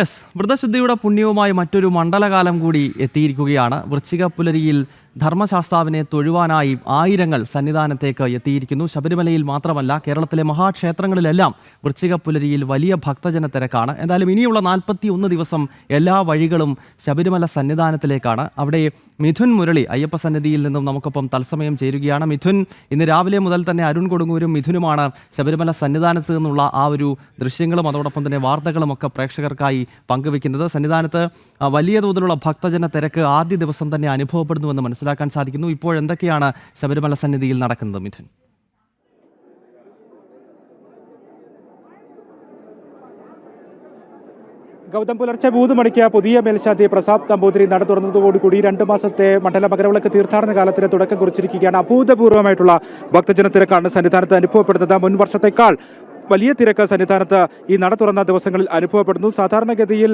S വ്രതശുദ്ധിയുടെ പുണ്യവുമായി മറ്റൊരു മണ്ഡലകാലം കൂടി എത്തിയിരിക്കുകയാണ് വൃശ്ചിക പുലരിയിൽ ധർമ്മശാസ്താവിനെ തൊഴുവാനായി ആയിരങ്ങൾ സന്നിധാനത്തേക്ക് എത്തിയിരിക്കുന്നു ശബരിമലയിൽ മാത്രമല്ല കേരളത്തിലെ മഹാക്ഷേത്രങ്ങളിലെല്ലാം വൃശ്ചിക പുലരിയിൽ വലിയ ഭക്തജന തിരക്കാണ് എന്തായാലും ഇനിയുള്ള നാൽപ്പത്തി ഒന്ന് ദിവസം എല്ലാ വഴികളും ശബരിമല സന്നിധാനത്തിലേക്കാണ് അവിടെ മിഥുൻ മുരളി അയ്യപ്പ സന്നിധിയിൽ നിന്നും നമുക്കൊപ്പം തത്സമയം ചേരുകയാണ് മിഥുൻ ഇന്ന് രാവിലെ മുതൽ തന്നെ അരുൺ കൊടുങ്ങൂരും മിഥുനുമാണ് ശബരിമല സന്നിധാനത്ത് നിന്നുള്ള ആ ഒരു ദൃശ്യങ്ങളും അതോടൊപ്പം തന്നെ വാർത്തകളും ഒക്കെ പ്രേക്ഷകർക്കായി പങ്കുവയ്ക്കുന്നത് സന്നിധാനത്ത് വലിയ തോതിലുള്ള ഭക്തജന തിരക്ക് ആദ്യ ദിവസം തന്നെ അനുഭവപ്പെടുന്നുവെന്ന് മനസ്സിലാക്കാൻ സാധിക്കുന്നു ഇപ്പോഴെന്തൊക്കെയാണ് ശബരിമല സന്നിധിയിൽ നടക്കുന്നത് മിഥുൻ ഗൗതം പുലർച്ചെ മൂന്ന് മണിക്ക് പുതിയ മേൽശാന്തി പ്രസാദ് നമ്പൂതിരി നട തുറന്നതോടുകൂടി രണ്ട് മാസത്തെ മണ്ഡല മകരവിളക്ക് തീർത്ഥാടന കാലത്തിന് തുടക്കം കുറിച്ചിരിക്കുകയാണ് അഭൂതപൂർവ്വമായിട്ടുള്ള ഭക്തജനത്തിരക്കാണ് സന്നിധാനത്ത് അനുഭവപ്പെടുന്നത് മുൻ വലിയ തിരക്ക് സന്നിധാനത്ത് ഈ നട തുറന്ന ദിവസങ്ങളിൽ അനുഭവപ്പെടുന്നു സാധാരണഗതിയിൽ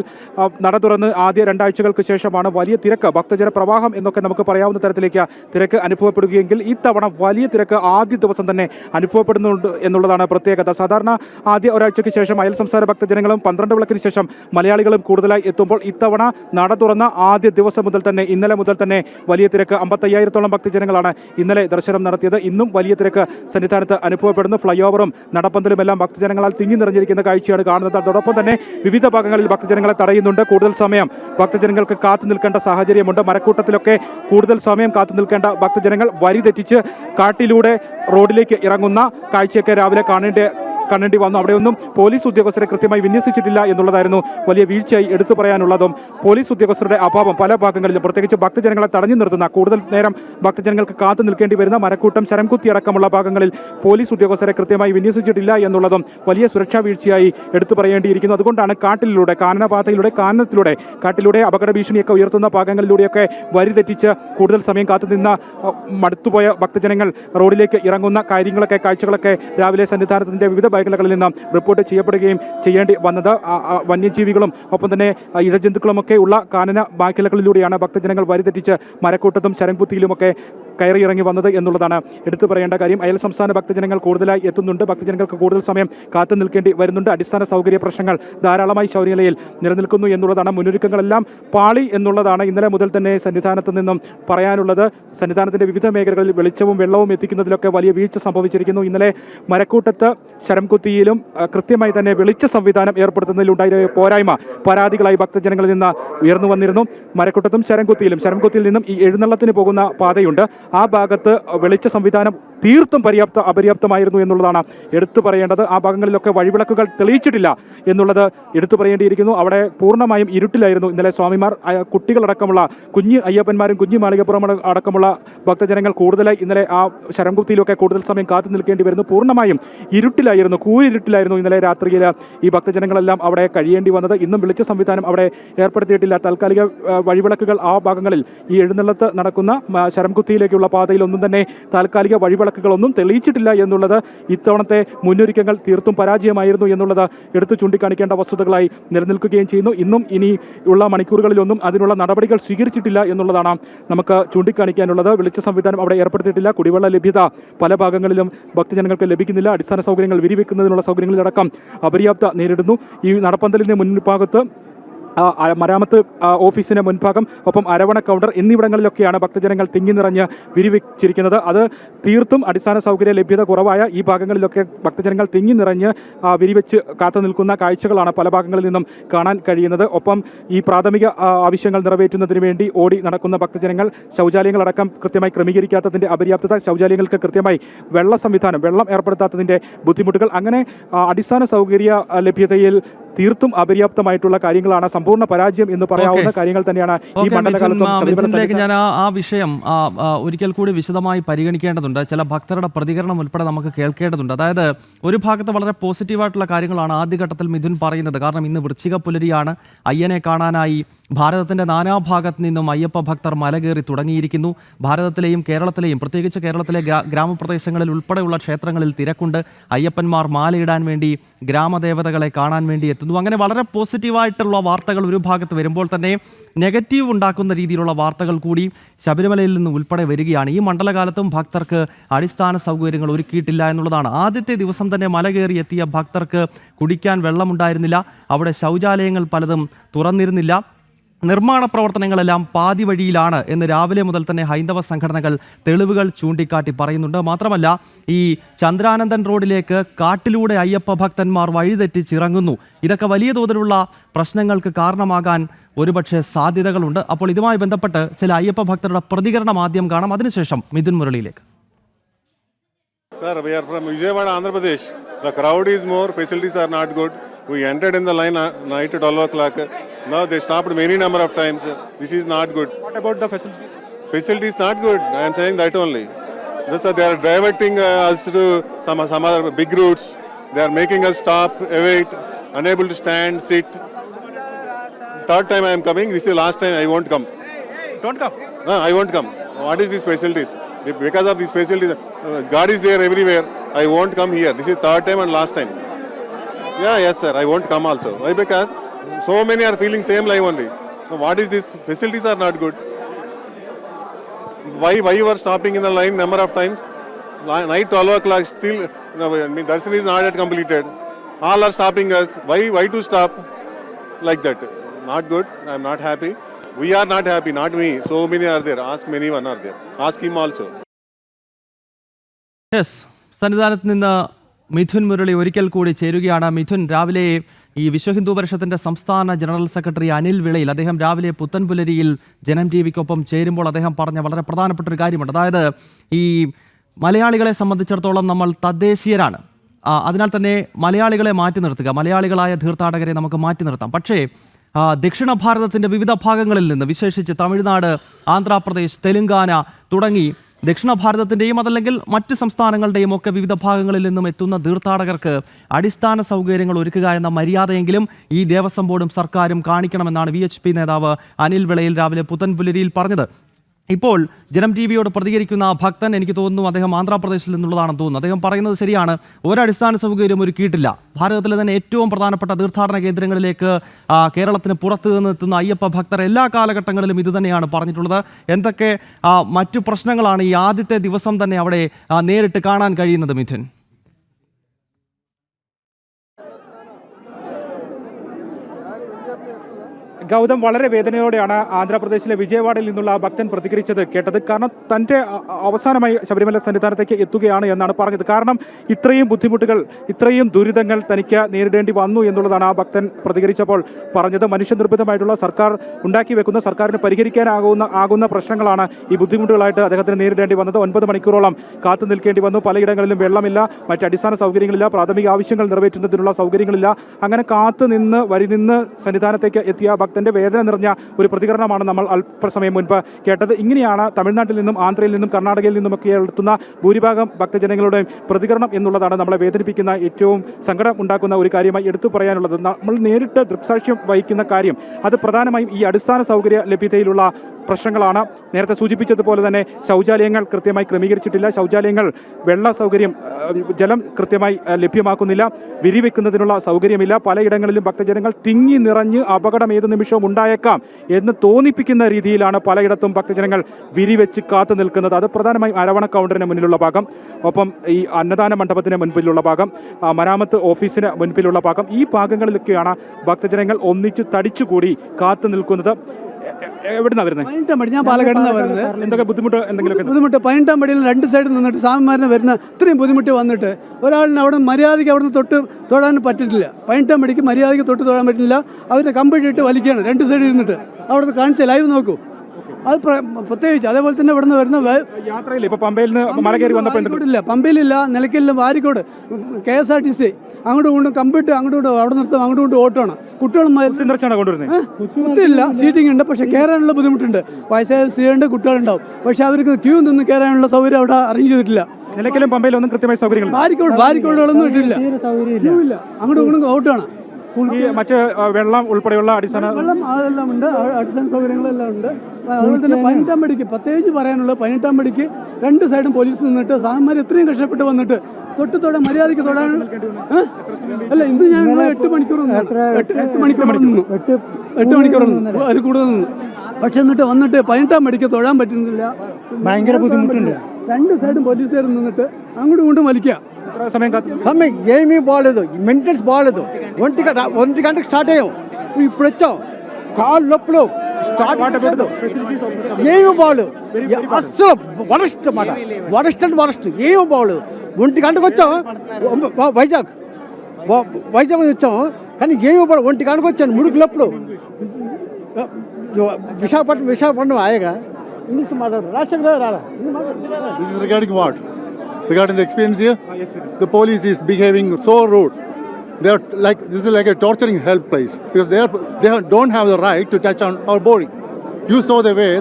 നട തുറന്ന് ആദ്യ രണ്ടാഴ്ചകൾക്ക് ശേഷമാണ് വലിയ തിരക്ക് ഭക്തജന പ്രവാഹം എന്നൊക്കെ നമുക്ക് പറയാവുന്ന തരത്തിലേക്ക് തിരക്ക് അനുഭവപ്പെടുകയെങ്കിൽ ഇത്തവണ വലിയ തിരക്ക് ആദ്യ ദിവസം തന്നെ അനുഭവപ്പെടുന്നുണ്ട് എന്നുള്ളതാണ് പ്രത്യേകത സാധാരണ ആദ്യ ഒരാഴ്ചയ്ക്ക് ശേഷം അയൽ സംസ്ഥാന ഭക്തജനങ്ങളും പന്ത്രണ്ട് വിളക്കിന് ശേഷം മലയാളികളും കൂടുതലായി എത്തുമ്പോൾ ഇത്തവണ നട തുറന്ന ആദ്യ ദിവസം മുതൽ തന്നെ ഇന്നലെ മുതൽ തന്നെ വലിയ തിരക്ക് അമ്പത്തയ്യായിരത്തോളം ഭക്തജനങ്ങളാണ് ഇന്നലെ ദർശനം നടത്തിയത് ഇന്നും വലിയ തിരക്ക് സന്നിധാനത്ത് അനുഭവപ്പെടുന്നു ഫ്ലൈ ഓവറും നടപ്പന്തലുമെല്ലാം ഭക്തജനങ്ങളാൽ തിങ്ങി നിറഞ്ഞിരിക്കുന്ന കാഴ്ചയാണ് കാണുന്നത് അതോടൊപ്പം തന്നെ വിവിധ ഭാഗങ്ങളിൽ ഭക്തജനങ്ങളെ തടയുന്നുണ്ട് കൂടുതൽ സമയം ഭക്തജനങ്ങൾക്ക് കാത്തു നിൽക്കേണ്ട സാഹചര്യമുണ്ട് മരക്കൂട്ടത്തിലൊക്കെ കൂടുതൽ സമയം കാത്തു നിൽക്കേണ്ട ഭക്തജനങ്ങൾ വരി തെറ്റിച്ച് കാട്ടിലൂടെ റോഡിലേക്ക് ഇറങ്ങുന്ന കാഴ്ചയൊക്കെ രാവിലെ കാണേണ്ട കാണേണ്ടി വന്നു അവിടെയൊന്നും പോലീസ് ഉദ്യോഗസ്ഥരെ കൃത്യമായി വിന്യസിച്ചിട്ടില്ല എന്നുള്ളതായിരുന്നു വലിയ വീഴ്ചയായി എടുത്തു പറയാനുള്ളതും പോലീസ് ഉദ്യോഗസ്ഥരുടെ അഭാവം പല ഭാഗങ്ങളിലും പ്രത്യേകിച്ച് ഭക്തജനങ്ങളെ തടഞ്ഞു നിർത്തുന്ന കൂടുതൽ നേരം ഭക്തജനങ്ങൾക്ക് കാത്തു നിൽക്കേണ്ടി വരുന്ന മരക്കൂട്ടം ശരം ഭാഗങ്ങളിൽ പോലീസ് ഉദ്യോഗസ്ഥരെ കൃത്യമായി വിന്യസിച്ചിട്ടില്ല എന്നുള്ളതും വലിയ സുരക്ഷാ വീഴ്ചയായി എടുത്തു പറയേണ്ടിയിരിക്കുന്നു അതുകൊണ്ടാണ് കാട്ടിലൂടെ കാനനപാതയിലൂടെ കാനനത്തിലൂടെ കാട്ടിലൂടെ അപകട ഭീഷണിയൊക്കെ ഉയർത്തുന്ന ഭാഗങ്ങളിലൂടെയൊക്കെ വരിതെറ്റിച്ച് കൂടുതൽ സമയം കാത്തുനിന്ന മടുത്തുപോയ ഭക്തജനങ്ങൾ റോഡിലേക്ക് ഇറങ്ങുന്ന കാര്യങ്ങളൊക്കെ കാഴ്ചകളൊക്കെ രാവിലെ സന്നിധാനത്തിൻ്റെ വിവിധ മേഖലകളിൽ നിന്ന് റിപ്പോർട്ട് ചെയ്യപ്പെടുകയും ചെയ്യേണ്ടി വന്നത് വന്യജീവികളും ഒപ്പം തന്നെ ഇഴജന്തുക്കളുമൊക്കെ ഉള്ള കാനന മേഖലകളിലൂടെയാണ് ഭക്തജനങ്ങൾ വരിതെറ്റിച്ച് മരക്കൂട്ടത്തും ശരംകുത്തിയിലുമൊക്കെ കയറിയിറങ്ങി വന്നത് എന്നുള്ളതാണ് എടുത്തു പറയേണ്ട കാര്യം അയൽ സംസ്ഥാന ഭക്തജനങ്ങൾ കൂടുതലായി എത്തുന്നുണ്ട് ഭക്തജനങ്ങൾക്ക് കൂടുതൽ സമയം കാത്തു നിൽക്കേണ്ടി വരുന്നുണ്ട് അടിസ്ഥാന സൗകര്യ പ്രശ്നങ്ങൾ ധാരാളമായി ശൗര്യലയിൽ നിലനിൽക്കുന്നു എന്നുള്ളതാണ് മുന്നൊരുക്കങ്ങളെല്ലാം പാളി എന്നുള്ളതാണ് ഇന്നലെ മുതൽ തന്നെ സന്നിധാനത്ത് നിന്നും പറയാനുള്ളത് സന്നിധാനത്തിൻ്റെ വിവിധ മേഖലകളിൽ വെളിച്ചവും വെള്ളവും എത്തിക്കുന്നതിലൊക്കെ വലിയ വീഴ്ച സംഭവിച്ചിരിക്കുന്നു ഇന്നലെ മരക്കൂട്ടത്ത് ശരംകുത്തിയിലും കൃത്യമായി തന്നെ വെളിച്ച സംവിധാനം ഏർപ്പെടുത്തുന്നതിലുണ്ടായ പോരായ്മ പരാതികളായി ഭക്തജനങ്ങളിൽ നിന്ന് ഉയർന്നു വന്നിരുന്നു മരക്കൂട്ടത്തും ശരംകുത്തിയിലും ശരംകുത്തിയിൽ നിന്നും ഈ എഴുന്നള്ളത്തിന് പോകുന്ന പാതയുണ്ട് ആ ഭാഗത്ത് വെളിച്ച സംവിധാനം തീർത്തും പര്യാപ്ത അപര്യാപ്തമായിരുന്നു എന്നുള്ളതാണ് എടുത്തു പറയേണ്ടത് ആ ഭാഗങ്ങളിലൊക്കെ വഴിവിളക്കുകൾ തെളിയിച്ചിട്ടില്ല എന്നുള്ളത് എടുത്തു പറയേണ്ടിയിരിക്കുന്നു അവിടെ പൂർണ്ണമായും ഇരുട്ടിലായിരുന്നു ഇന്നലെ സ്വാമിമാർ കുട്ടികളടക്കമുള്ള കുഞ്ഞ് അയ്യപ്പന്മാരും കുഞ്ഞു മാളികപ്പുറം അടക്കമുള്ള ഭക്തജനങ്ങൾ കൂടുതലായി ഇന്നലെ ആ ശരംകുത്തിയിലൊക്കെ കൂടുതൽ സമയം കാത്തു നിൽക്കേണ്ടി വരുന്നു പൂർണ്ണമായും ഇരുട്ടിലായിരുന്നു കൂരിരുട്ടിലായിരുന്നു ഇന്നലെ രാത്രിയിൽ ഈ ഭക്തജനങ്ങളെല്ലാം അവിടെ കഴിയേണ്ടി വന്നത് ഇന്നും വിളിച്ച സംവിധാനം അവിടെ ഏർപ്പെടുത്തിയിട്ടില്ല താൽക്കാലിക വഴിവിളക്കുകൾ ആ ഭാഗങ്ങളിൽ ഈ എഴുന്നള്ളത്ത് നടക്കുന്ന ശരംകുത്തിയിലേക്കുള്ള പാതയിൽ ഒന്നും തന്നെ താൽക്കാലിക വഴിവിളക്ക് മറവിളക്കുകളൊന്നും തെളിയിച്ചിട്ടില്ല എന്നുള്ളത് ഇത്തവണത്തെ മുന്നൊരുക്കങ്ങൾ തീർത്തും പരാജയമായിരുന്നു എന്നുള്ളത് എടുത്തു ചൂണ്ടിക്കാണിക്കേണ്ട വസ്തുതകളായി നിലനിൽക്കുകയും ചെയ്യുന്നു ഇന്നും ഇനി ഉള്ള മണിക്കൂറുകളിലൊന്നും അതിനുള്ള നടപടികൾ സ്വീകരിച്ചിട്ടില്ല എന്നുള്ളതാണ് നമുക്ക് ചൂണ്ടിക്കാണിക്കാനുള്ളത് വെളിച്ച സംവിധാനം അവിടെ ഏർപ്പെടുത്തിയിട്ടില്ല കുടിവെള്ള ലഭ്യത പല ഭാഗങ്ങളിലും ഭക്തജനങ്ങൾക്ക് ലഭിക്കുന്നില്ല അടിസ്ഥാന സൗകര്യങ്ങൾ വിരിവെക്കുന്നതിനുള്ള സൗകര്യങ്ങളിലടക്കം അപര്യാപ്ത നേരിടുന്നു ഈ നടപ്പന്തലിൻ്റെ മുൻഭാഗത്ത് മരാമത്ത് ഓഫീസിന്റെ മുൻഭാഗം ഒപ്പം അരവണ കൗണ്ടർ എന്നിവിടങ്ങളിലൊക്കെയാണ് ഭക്തജനങ്ങൾ തിങ്ങി നിറഞ്ഞ് വിരിവിച്ചിരിക്കുന്നത് അത് തീർത്തും അടിസ്ഥാന സൗകര്യ ലഭ്യത കുറവായ ഈ ഭാഗങ്ങളിലൊക്കെ ഭക്തജനങ്ങൾ തിങ്ങി നിറഞ്ഞ് വിരിവെച്ച് കാത്തു നിൽക്കുന്ന കാഴ്ചകളാണ് പല ഭാഗങ്ങളിൽ നിന്നും കാണാൻ കഴിയുന്നത് ഒപ്പം ഈ പ്രാഥമിക ആവശ്യങ്ങൾ നിറവേറ്റുന്നതിന് വേണ്ടി ഓടി നടക്കുന്ന ഭക്തജനങ്ങൾ ശൗചാലയങ്ങളടക്കം കൃത്യമായി ക്രമീകരിക്കാത്തതിൻ്റെ അപര്യാപ്തത ശൗചാലയങ്ങൾക്ക് കൃത്യമായി വെള്ള സംവിധാനം വെള്ളം ഏർപ്പെടുത്താത്തതിൻ്റെ ബുദ്ധിമുട്ടുകൾ അങ്ങനെ അടിസ്ഥാന സൗകര്യ ലഭ്യതയിൽ തീർത്തും അപര്യാപ്തമായിട്ടുള്ള കാര്യങ്ങളാണ് സമ്പൂർണ്ണ പരാജയം എന്ന് പറയാവുന്ന കാര്യങ്ങൾ തന്നെയാണ് ഈ മണ്ഡലത്തിലേക്ക് ഞാൻ ആ വിഷയം ഒരിക്കൽ കൂടി വിശദമായി പരിഗണിക്കേണ്ടതുണ്ട് ചില ഭക്തരുടെ പ്രതികരണം ഉൾപ്പെടെ നമുക്ക് കേൾക്കേണ്ടതുണ്ട് അതായത് ഒരു ഭാഗത്ത് വളരെ പോസിറ്റീവായിട്ടുള്ള കാര്യങ്ങളാണ് ആദ്യഘട്ടത്തിൽ മിഥുൻ പറയുന്നത് കാരണം ഇന്ന് വൃശ്ചിക പുലരിയാണ് അയ്യനെ കാണാനായി ഭാരതത്തിൻ്റെ നാനാഭാഗത്ത് നിന്നും അയ്യപ്പ ഭക്തർ മലകേറി തുടങ്ങിയിരിക്കുന്നു ഭാരതത്തിലെയും കേരളത്തിലെയും പ്രത്യേകിച്ച് കേരളത്തിലെ ഗ്രാമപ്രദേശങ്ങളിൽ ഉൾപ്പെടെയുള്ള ക്ഷേത്രങ്ങളിൽ തിരക്കുണ്ട് അയ്യപ്പന്മാർ മാലയിടാൻ വേണ്ടി ഗ്രാമദേവതകളെ കാണാൻ വേണ്ടി എത്തുന്നു ഉണ്ടാക്കുന്നു അങ്ങനെ വളരെ പോസിറ്റീവായിട്ടുള്ള വാർത്തകൾ ഒരു ഭാഗത്ത് വരുമ്പോൾ തന്നെ നെഗറ്റീവ് ഉണ്ടാക്കുന്ന രീതിയിലുള്ള വാർത്തകൾ കൂടി ശബരിമലയിൽ നിന്ന് ഉൾപ്പെടെ വരികയാണ് ഈ മണ്ഡലകാലത്തും ഭക്തർക്ക് അടിസ്ഥാന സൗകര്യങ്ങൾ ഒരുക്കിയിട്ടില്ല എന്നുള്ളതാണ് ആദ്യത്തെ ദിവസം തന്നെ മല കയറി എത്തിയ ഭക്തർക്ക് കുടിക്കാൻ വെള്ളമുണ്ടായിരുന്നില്ല അവിടെ ശൗചാലയങ്ങൾ പലതും തുറന്നിരുന്നില്ല നിർമ്മാണ പ്രവർത്തനങ്ങളെല്ലാം പാതി വഴിയിലാണ് എന്ന് രാവിലെ മുതൽ തന്നെ ഹൈന്ദവ സംഘടനകൾ തെളിവുകൾ ചൂണ്ടിക്കാട്ടി പറയുന്നുണ്ട് മാത്രമല്ല ഈ ചന്ദ്രാനന്ദൻ റോഡിലേക്ക് കാട്ടിലൂടെ അയ്യപ്പ ഭക്തന്മാർ വഴിതെറ്റിച്ചിറങ്ങുന്നു ഇതൊക്കെ വലിയ തോതിലുള്ള പ്രശ്നങ്ങൾക്ക് കാരണമാകാൻ ഒരുപക്ഷെ സാധ്യതകളുണ്ട് അപ്പോൾ ഇതുമായി ബന്ധപ്പെട്ട് ചില അയ്യപ്പ ഭക്തരുടെ പ്രതികരണം ആദ്യം കാണാം അതിനുശേഷം മിഥുൻ മുരളിയിലേക്ക് sir we are from Vijayawada, Andhra Pradesh. The crowd is more, facilities are We entered in the line at night at 12 o'clock. Now they stopped many number of times. This is not good. What about the facility? Facility is not good. I am saying that only. That's uh, they are diverting uh, us to some, some other big routes. They are making us stop, await, unable to stand, sit. Third time I am coming. This is last time I won't come. Don't come? No, I won't come. What is these facilities? Because of these facilities, uh, God is there everywhere. I won't come here. This is third time and last time. Yeah, yes, sir. I won't come also. Why? Because so many are feeling same life only. So what is this? Facilities are not good. Why? Why you are stopping in the line number of times? Li- Night 12 o'clock still. You know, I mean, darshan is not yet completed. All are stopping us. Why? Why to stop? Like that. Not good. I am not happy. We are not happy. Not me. So many are there. Ask many one are there. Ask him also. Yes സന്നിധാനത്ത് നിന്ന് മിഥുൻ മുരളി ഒരിക്കൽ കൂടി ചേരുകയാണ് മിഥുൻ രാവിലെ ഈ വിശ്വഹിന്ദു പരിഷത്തിന്റെ സംസ്ഥാന ജനറൽ സെക്രട്ടറി അനിൽ വിളയിൽ അദ്ദേഹം രാവിലെ പുത്തൻപുലരിയിൽ ജനം ടിവിക്കൊപ്പം ചേരുമ്പോൾ അദ്ദേഹം പറഞ്ഞ വളരെ പ്രധാനപ്പെട്ട ഒരു കാര്യമുണ്ട് അതായത് ഈ മലയാളികളെ സംബന്ധിച്ചിടത്തോളം നമ്മൾ തദ്ദേശീയരാണ് അതിനാൽ തന്നെ മലയാളികളെ മാറ്റി നിർത്തുക മലയാളികളായ തീർത്ഥാടകരെ നമുക്ക് മാറ്റി നിർത്താം പക്ഷേ ദക്ഷിണ ഭാരതത്തിൻ്റെ വിവിധ ഭാഗങ്ങളിൽ നിന്ന് വിശേഷിച്ച് തമിഴ്നാട് ആന്ധ്രാപ്രദേശ് തെലുങ്കാന തുടങ്ങി ദക്ഷിണ ഭാരതത്തിൻ്റെയും അതല്ലെങ്കിൽ മറ്റ് സംസ്ഥാനങ്ങളുടെയും ഒക്കെ വിവിധ ഭാഗങ്ങളിൽ നിന്നും എത്തുന്ന തീർത്ഥാടകർക്ക് അടിസ്ഥാന സൗകര്യങ്ങൾ ഒരുക്കുക എന്ന മര്യാദയെങ്കിലും ഈ ദേവസ്വം ബോർഡും സർക്കാരും കാണിക്കണമെന്നാണ് വി നേതാവ് അനിൽ വിളയിൽ രാവിലെ പുത്തൻപുലരിയിൽ പറഞ്ഞത് ഇപ്പോൾ ജനം ടി വിയോട് പ്രതികരിക്കുന്ന ആ ഭക്തൻ എനിക്ക് തോന്നുന്നു അദ്ദേഹം ആന്ധ്രാപ്രദേശിൽ നിന്നുള്ളതാണ് തോന്നുന്നു അദ്ദേഹം പറയുന്നത് ശരിയാണ് ഒരടിസ്ഥാന സൗകര്യം ഒരുക്കിയിട്ടില്ല ഭാരതത്തിലെ തന്നെ ഏറ്റവും പ്രധാനപ്പെട്ട തീർത്ഥാടന കേന്ദ്രങ്ങളിലേക്ക് കേരളത്തിന് പുറത്തു നിന്ന് എത്തുന്ന അയ്യപ്പ ഭക്തർ എല്ലാ കാലഘട്ടങ്ങളിലും ഇത് തന്നെയാണ് പറഞ്ഞിട്ടുള്ളത് എന്തൊക്കെ മറ്റു പ്രശ്നങ്ങളാണ് ഈ ആദ്യത്തെ ദിവസം തന്നെ അവിടെ നേരിട്ട് കാണാൻ കഴിയുന്നത് മിഥുൻ ഗൗതം വളരെ വേദനയോടെയാണ് ആന്ധ്രാപ്രദേശിലെ വിജയവാഡയിൽ നിന്നുള്ള ഭക്തൻ പ്രതികരിച്ചത് കേട്ടത് കാരണം തന്റെ അവസാനമായി ശബരിമല സന്നിധാനത്തേക്ക് എത്തുകയാണ് എന്നാണ് പറഞ്ഞത് കാരണം ഇത്രയും ബുദ്ധിമുട്ടുകൾ ഇത്രയും ദുരിതങ്ങൾ തനിക്ക് നേരിടേണ്ടി വന്നു എന്നുള്ളതാണ് ആ ഭക്തൻ പ്രതികരിച്ചപ്പോൾ പറഞ്ഞത് മനുഷ്യനിർമ്മിതമായിട്ടുള്ള സർക്കാർ ഉണ്ടാക്കി വെക്കുന്ന സർക്കാരിന് പരിഹരിക്കാനാകുന്ന ആകുന്ന പ്രശ്നങ്ങളാണ് ഈ ബുദ്ധിമുട്ടുകളായിട്ട് അദ്ദേഹത്തിന് നേരിടേണ്ടി വന്നത് ഒൻപത് മണിക്കൂറോളം കാത്തു നിൽക്കേണ്ടി വന്നു പലയിടങ്ങളിലും വെള്ളമില്ല മറ്റ് അടിസ്ഥാന സൗകര്യങ്ങളില്ല പ്രാഥമിക ആവശ്യങ്ങൾ നിറവേറ്റുന്നതിനുള്ള സൗകര്യങ്ങളില്ല അങ്ങനെ കാത്തു നിന്ന് വരി നിന്ന് സന്നിധാനത്തേക്ക് എത്തിയ ഭക്തൻ തൻ്റെ വേദന നിറഞ്ഞ ഒരു പ്രതികരണമാണ് നമ്മൾ അല്പസമയം മുൻപ് കേട്ടത് ഇങ്ങനെയാണ് തമിഴ്നാട്ടിൽ നിന്നും ആന്ധ്രയിൽ നിന്നും കർണാടകയിൽ നിന്നുമൊക്കെ എത്തുന്ന ഭൂരിഭാഗം ഭക്തജനങ്ങളുടെയും പ്രതികരണം എന്നുള്ളതാണ് നമ്മളെ വേദനിപ്പിക്കുന്ന ഏറ്റവും സങ്കടം ഉണ്ടാക്കുന്ന ഒരു കാര്യമായി എടുത്തു പറയാനുള്ളത് നമ്മൾ നേരിട്ട് ദൃക്സാക്ഷ്യം വഹിക്കുന്ന കാര്യം അത് പ്രധാനമായും ഈ അടിസ്ഥാന സൗകര്യ ലഭ്യതയിലുള്ള പ്രശ്നങ്ങളാണ് നേരത്തെ സൂചിപ്പിച്ചതുപോലെ തന്നെ ശൗചാലയങ്ങൾ കൃത്യമായി ക്രമീകരിച്ചിട്ടില്ല ശൗചാലയങ്ങൾ വെള്ള സൗകര്യം ജലം കൃത്യമായി ലഭ്യമാക്കുന്നില്ല വെക്കുന്നതിനുള്ള സൗകര്യമില്ല പലയിടങ്ങളിലും ഭക്തജനങ്ങൾ തിങ്ങി നിറഞ്ഞ് അപകടം ഏത് നിമിഷവും ഉണ്ടായേക്കാം എന്ന് തോന്നിപ്പിക്കുന്ന രീതിയിലാണ് പലയിടത്തും ഭക്തജനങ്ങൾ വിരിവെച്ച് കാത്തു നിൽക്കുന്നത് അത് പ്രധാനമായും അരവണ കൗണ്ടറിന് മുന്നിലുള്ള ഭാഗം ഒപ്പം ഈ അന്നദാന മണ്ഡപത്തിന് മുൻപിലുള്ള ഭാഗം മരാമത്ത് ഓഫീസിന് മുൻപിലുള്ള ഭാഗം ഈ ഭാഗങ്ങളിലൊക്കെയാണ് ഭക്തജനങ്ങൾ ഒന്നിച്ച് തടിച്ചുകൂടി കാത്തു നിൽക്കുന്നത് പതിനെട്ടാം ഞാൻ വരുന്നത് എന്തൊക്കെ ബുദ്ധിമുട്ട് എന്തെങ്കിലും ബുദ്ധിമുട്ട് പതിനെട്ടാം പടിയിൽ രണ്ട് സൈഡിൽ നിന്നിട്ട് സ്വാമിമാരനെ വരുന്ന ഇത്രയും ബുദ്ധിമുട്ട് വന്നിട്ട് ഒരാളിന് അവിടെ മര്യാദയ്ക്ക് അവിടെ നിന്ന് തൊട്ട് തൊടാൻ പറ്റില്ല പതിനെട്ടാം പടിക്ക് മര്യാദയ്ക്ക് തൊട്ട് തൊടാൻ പറ്റില്ല അവരെ കമ്പിട്ടിട്ട് വലിക്കുകയാണ് രണ്ട് സൈഡിൽ ഇരുന്നിട്ട് അവിടെ കാണിച്ച ലൈവ് നോക്കൂ അത് പ്രത്യേകിച്ച് അതേപോലെ തന്നെ ഇവിടുന്ന് വരുന്ന യാത്രയില്ല നിന്ന് പമ്പയിലില്ല നിലയ്ക്കലില്ല Varikkode K S R T C അങ്ങോട്ട് കൊണ്ട് കമ്പ്യൂട്ടർ അങ്ങോട്ട് അവിടെ നിർത്തും അങ്ങോട്ട് കൊണ്ട് ഓട്ടമാണ് കുട്ടികളും കുട്ടിയില്ല സീറ്റിംഗ് ഉണ്ട് പക്ഷേ കയറാനുള്ള ബുദ്ധിമുട്ടുണ്ട് വയസ്സായ സ്ത്രീയുണ്ട് കുട്ടികളുണ്ടാവും പക്ഷേ അവർക്ക് ക്യൂ നിന്ന് കയറാനുള്ള സൗകര്യം അവിടെ അറേഞ്ച് ചെയ്തിട്ടില്ല നിലയ്ക്കലും പമ്പയിലൊന്നും കൃത്യമായി സൗകര്യങ്ങൾ വാരിക്കോട് വാരിക്കോടുകളൊന്നും ഇട്ടില്ല അങ്ങോട്ട് കൊണ്ട് ഓട്ടമാണ് ഈ മറ്റ് വെള്ളം ഉൾപ്പെടെയുള്ള അടിസ്ഥാന വെള്ളം അതെല്ലാം ഉണ്ട് അടിസ്ഥാന സൗകര്യങ്ങളെല്ലാം ഉണ്ട് അതുപോലെ തന്നെ പടിക്ക് പ്രത്യേകിച്ച് പറയാനുള്ളത് പടിക്ക് രണ്ട് സൈഡും പോലീസ് നിന്നിട്ട് സാറന്മാർ ഇത്രയും കഷ്ടപ്പെട്ട് വന്നിട്ട് തൊട്ട് മര്യാദയ്ക്ക് തൊടാൻ അല്ല ഇന്ന് ഞാൻ എട്ട് മണിക്കൂർ എട്ട് മണിക്കൂർ നിന്നു എട്ട് മണിക്കൂർ നിന്നു അതിൽ കൂടുതൽ നിന്നു പക്ഷെ എന്നിട്ട് വന്നിട്ട് പതിനെട്ടാം പടിക്ക് തൊഴാൻ പറ്റുന്നില്ല ഭയങ്കര ബുദ്ധിമുട്ടുണ്ട് രണ്ട് സൈഡും പോലീസുകാർ നിന്നിട്ട് അങ്ങോട്ടും ഇങ്ങോട്ടും വലിക്കുക సమయం ఏమీ బాగాలేదు మెయింటెనెన్స్ బాగాలేదు ఒంటి గంట ఒంటి గంటకు స్టార్ట్ అయ్యాం ఇప్పుడు వచ్చాం కాళ్ళు లోపల స్టార్ట్ పెట్టదు ఏమి బాగలేదు అస్సలు వరస్ట్ అన్నమాట వరస్ట్ అండ్ వరస్ట్ ఏమి బాగలేదు ఒంటి గంటకు వచ్చాం వైజాగ్ వైజాగ్ వచ్చాం కానీ ఏమి బాగా ఒంటి గంటకు వచ్చాను లోపల విశాఖపట్నం విశాఖపట్నం ఆయగా ఇంగ్లీష్ మాట్లాడు రాజశేఖర రాలా regarding the experience here? Uh, yes, the police is behaving so rude. They are like this is like a torturing hell place because they are they are, don't have the right to touch on our body. You saw the way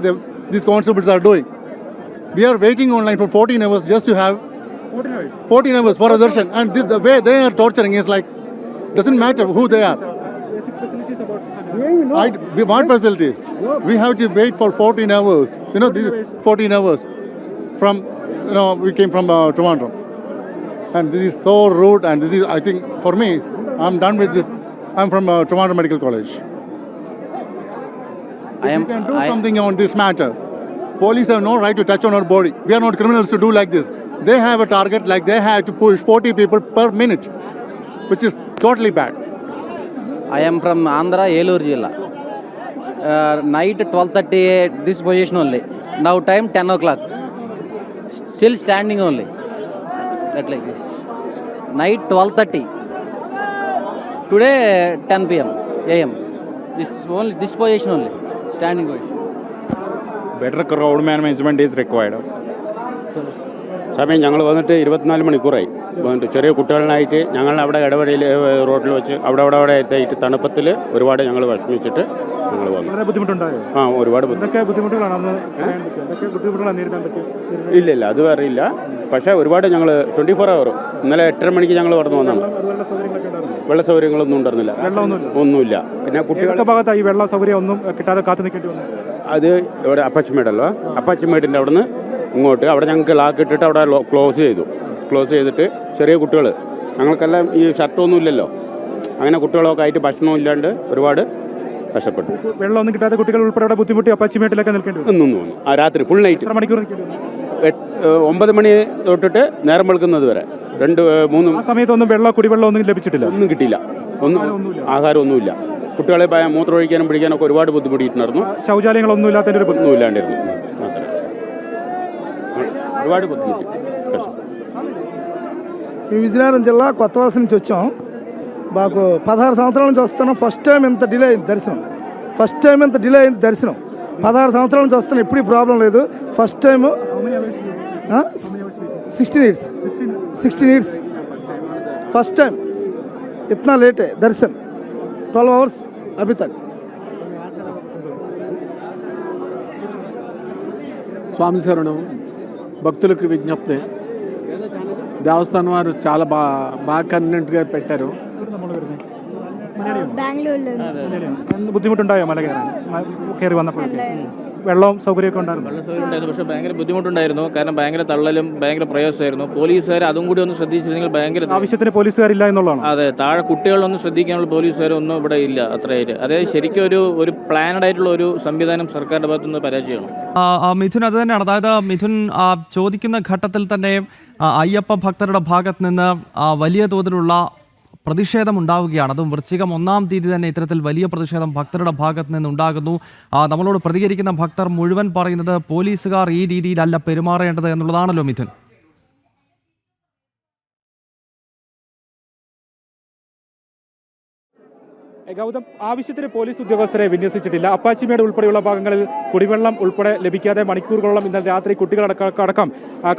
these constables are doing. We are waiting online for 14 hours just to have 14 hours, 14 hours for a darshan, and this the way they are torturing is like doesn't matter who they are. I, we want facilities. We have to wait for 14 hours. You know, 14 hours from you know, we came from uh, Trivandrum. And this is so rude, and this is, I think, for me, I'm done with this. I'm from uh, Trivandrum Medical College. I am, can do I, something on this matter. Police have no right to touch on our body. We are not criminals to do like this. They have a target like they have to push 40 people per minute, which is totally bad. I am from Andhra, Elur Jilla. Uh, night 12.30, this position only. Now time 10 o'clock. Still standing only. That like this. Night 12:30. Today 10 p.m. This is only this position only. Standing position. Better crowd management is required. സമയം ഞങ്ങൾ വന്നിട്ട് ഇരുപത്തിനാല് മണിക്കൂറായി വന്നിട്ട് ചെറിയ കുട്ടികളിനായിട്ട് ഞങ്ങൾ അവിടെ ഇടവഴിയിൽ റോഡിൽ വെച്ച് അവിടെ അവിടെ അവിടെ എത്തിയിട്ട് തണുപ്പത്തിൽ ഒരുപാട് ഞങ്ങൾ വിഷമിച്ചിട്ട് ഞങ്ങൾ വന്നു വളരെ ബുദ്ധിമുട്ടുണ്ടായോ ആ ഒരുപാട് ബുദ്ധിമുട്ടുകളാണ് ഇല്ല ഇല്ല അത് അറിയില്ല പക്ഷേ ഒരുപാട് ഞങ്ങൾ ട്വൻറ്റി ഫോർ അവർ ഇന്നലെ എട്ടര മണിക്ക് ഞങ്ങൾ കടന്നു വന്നാണ് വെള്ള സൗകര്യങ്ങളൊന്നും ഉണ്ടായിരുന്നില്ല ഒന്നുമില്ല പിന്നെ കുട്ടികളുടെ ഭാഗത്തായി വെള്ള സൗകര്യം ഒന്നും കിട്ടാതെ കാത്തു നിൽക്കേണ്ടി വന്നു അത് ഇവിടെ അപ്പച്ചമേടല്ലോ അപ്പച്ചമേടിൻ്റെ അവിടുന്ന് ഇങ്ങോട്ട് അവിടെ ഞങ്ങൾക്ക് ലാക്ക് ഇട്ടിട്ട് അവിടെ ക്ലോസ് ചെയ്തു ക്ലോസ് ചെയ്തിട്ട് ചെറിയ കുട്ടികൾ ഞങ്ങൾക്കെല്ലാം ഈ ഷർട്ടൊന്നും ഇല്ലല്ലോ അങ്ങനെ കുട്ടികളൊക്കെ ആയിട്ട് ഭക്ഷണവും ഇല്ലാണ്ട് ഒരുപാട് കഷ്ടപ്പെട്ടു വെള്ളമൊന്നും കിട്ടാത്ത കുട്ടികൾ ഉൾപ്പെടെ ബുദ്ധിമുട്ടി അപ്പാച്ചിമേട്ടിലൊക്കെ നിൽക്കേണ്ടി തോന്നുന്നു ആ രാത്രി ഫുൾ നൈറ്റ് മണിക്കൂർ ഒമ്പത് മണി തൊട്ടിട്ട് നേരം വെളുക്കുന്നത് വരെ രണ്ട് മൂന്ന് ആ സമയത്തൊന്നും വെള്ളം കുടിവെള്ളം ഒന്നും ലഭിച്ചിട്ടില്ല ഒന്നും കിട്ടിയില്ല ഒന്നും ആഹാരം ഒന്നുമില്ല കുട്ടികളെ മൂത്രമൊഴിക്കാനും പിടിക്കാനും ഒക്കെ ഒരുപാട് ബുദ്ധിമുട്ടിയിട്ടുണ്ടായിരുന്നു ശൗചാലയങ്ങളൊന്നും ഇല്ലാത്തതിൻ്റെ ഒരു ഒന്നും ഇല്ലാണ്ടിരുന്നു వాడుకోద్ది విజయనగరం జిల్లా కొత్త వలస నుంచి వచ్చాం మాకు పదహారు సంవత్సరాల నుంచి వస్తున్నాం ఫస్ట్ టైం ఇంత డిలే అయింది దర్శనం ఫస్ట్ టైం ఇంత డిలే అయింది దర్శనం పదహారు సంవత్సరాల నుంచి వస్తున్నాం ఎప్పుడు ప్రాబ్లం లేదు first time sixteen years sixteen years first time ఇతనా లేటే దర్శన్ ట్వెల్వ్ అవర్స్ అభితక్ స్వామి శరణం భక్తులకు విజ్ఞప్తి దేవస్థానం వారు చాలా బాగా బాగా కన్వీనెంట్గా పెట్టారు బుద్ధిముట్టు ఉంటాయో మళ్ళీ ఒకరి വെള്ളവും സൗകര്യമൊക്കെ ഉണ്ടായിരുന്നു വെള്ളം സൗകര്യം ഉണ്ടായിരുന്നു പക്ഷേ ഭയങ്കര ബുദ്ധിമുട്ടുണ്ടായിരുന്നു കാരണം ഭയങ്കര തള്ളലും ഭയങ്കര പ്രയാസമായിരുന്നു പോലീസുകാർ അതും കൂടി ഒന്ന് ശ്രദ്ധിച്ചിരുന്നെങ്കിൽ ഭയങ്കര ആവശ്യത്തിന് ഇല്ല എന്നുള്ളതാണ് അതെ താഴെ കുട്ടികളൊന്നും ശ്രദ്ധിക്കാനുള്ള പോലീസുകാരൊന്നും ഇവിടെ ഇല്ല അത്രയായിട്ട് അതായത് ശരിക്കും ഒരു ഒരു പ്ലാനഡ് ആയിട്ടുള്ള ഒരു സംവിധാനം സർക്കാരിന്റെ ഭാഗത്തുനിന്ന് പരാജയമാണ് മിഥുൻ അത് തന്നെയാണ് അതായത് മിഥുൻ ചോദിക്കുന്ന ഘട്ടത്തിൽ തന്നെ അയ്യപ്പ ഭക്തരുടെ ഭാഗത്ത് നിന്ന് വലിയ തോതിലുള്ള പ്രതിഷേധമുണ്ടാവുകയാണ് അതും വൃശ്ചികം ഒന്നാം തീയതി തന്നെ ഇത്തരത്തിൽ വലിയ പ്രതിഷേധം ഭക്തരുടെ ഭാഗത്ത് നിന്നുണ്ടാകുന്നു നമ്മളോട് പ്രതികരിക്കുന്ന ഭക്തർ മുഴുവൻ പറയുന്നത് പോലീസുകാർ ഈ രീതിയിലല്ല പെരുമാറേണ്ടത് എന്നുള്ളതാണല്ലോ മിഥുൻ ഗൗതം ആവശ്യത്തിന് പോലീസ് ഉദ്യോഗസ്ഥരെ വിന്യസിച്ചിട്ടില്ല അപ്പാച്ചിമേട് ഉൾപ്പെടെയുള്ള ഭാഗങ്ങളിൽ കുടിവെള്ളം ഉൾപ്പെടെ ലഭിക്കാതെ മണിക്കൂറുകളോളം ഇന്നലെ രാത്രി കുട്ടികളടക്കടക്കം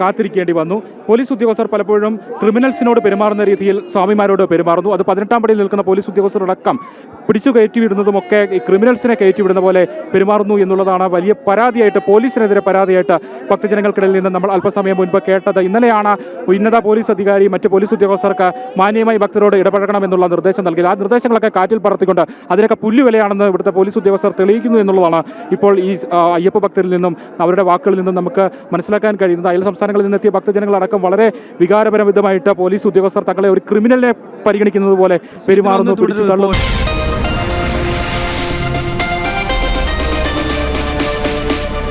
കാത്തിരിക്കേണ്ടി വന്നു പോലീസ് ഉദ്യോഗസ്ഥർ പലപ്പോഴും ക്രിമിനൽസിനോട് പെരുമാറുന്ന രീതിയിൽ സ്വാമിമാരോട് പെരുമാറുന്നു അത് പതിനെട്ടാം പടിയിൽ നിൽക്കുന്ന പോലീസ് ഉദ്യോഗസ്ഥരടക്കം പിടിച്ചു കയറ്റിവിടുന്നതുമൊക്കെ ഈ ക്രിമിനൽസിനെ കയറ്റിവിടുന്ന പോലെ പെരുമാറുന്നു എന്നുള്ളതാണ് വലിയ പരാതിയായിട്ട് പോലീസിനെതിരെ പരാതിയായിട്ട് ഭക്തജനങ്ങൾക്കിടയിൽ നിന്ന് നമ്മൾ അല്പസമയം മുൻപ് കേട്ടത് ഇന്നലെയാണ് ഉന്നത പോലീസ് അധികാരി മറ്റ് പോലീസ് ഉദ്യോഗസ്ഥർക്ക് മാന്യമായി ഭക്തരോട് ഇടപഴകണമെന്നുള്ള നിർദ്ദേശം നൽകിയത് ആ നിർദ്ദേശങ്ങളൊക്കെ കാറ്റിൽ പറ നടത്തിക്കൊണ്ട് അതിനൊക്കെ പുല്ലുവിലയാണെന്ന് ഇവിടുത്തെ പോലീസ് ഉദ്യോഗസ്ഥർ തെളിയിക്കുന്നു എന്നുള്ളതാണ് ഇപ്പോൾ ഈ അയ്യപ്പ ഭക്തരിൽ നിന്നും അവരുടെ വാക്കുകളിൽ നിന്നും നമുക്ക് മനസ്സിലാക്കാൻ കഴിയുന്നത് അയൽ സംസ്ഥാനങ്ങളിൽ നിന്നെത്തിയ ഭക്തജനങ്ങളടക്കം വളരെ വികാരപരമിതമായിട്ട് പോലീസ് ഉദ്യോഗസ്ഥർ തങ്ങളെ ഒരു ക്രിമിനലിനെ പരിഗണിക്കുന്നത് പോലെ പെരുമാറുന്നു പിടിച്ചു